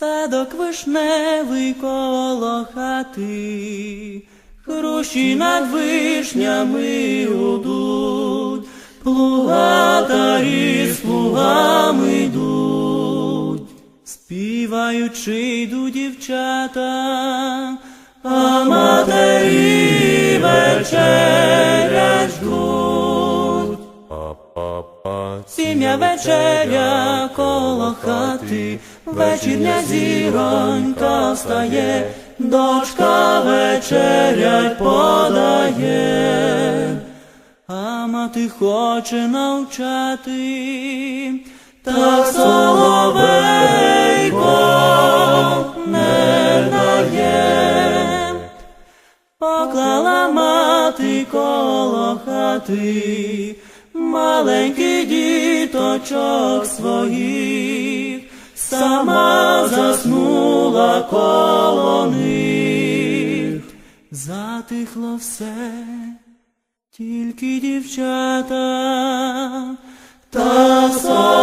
Садок вишневий коло хати, Хрущі над вишнями гудуть, Плугатарі з плугами йдуть, співаючи йдуть дівчата, а матері вечерять ждуть. Сім'я вечеря коло хати, вечірня зіронька встає, дочка вечерять подає, а мати хоче навчати, та соловейко не дає. Поклала мати коло хати, маленький діточок своїх, сама заснула коло них, затихло все, тільки дівчата та соло.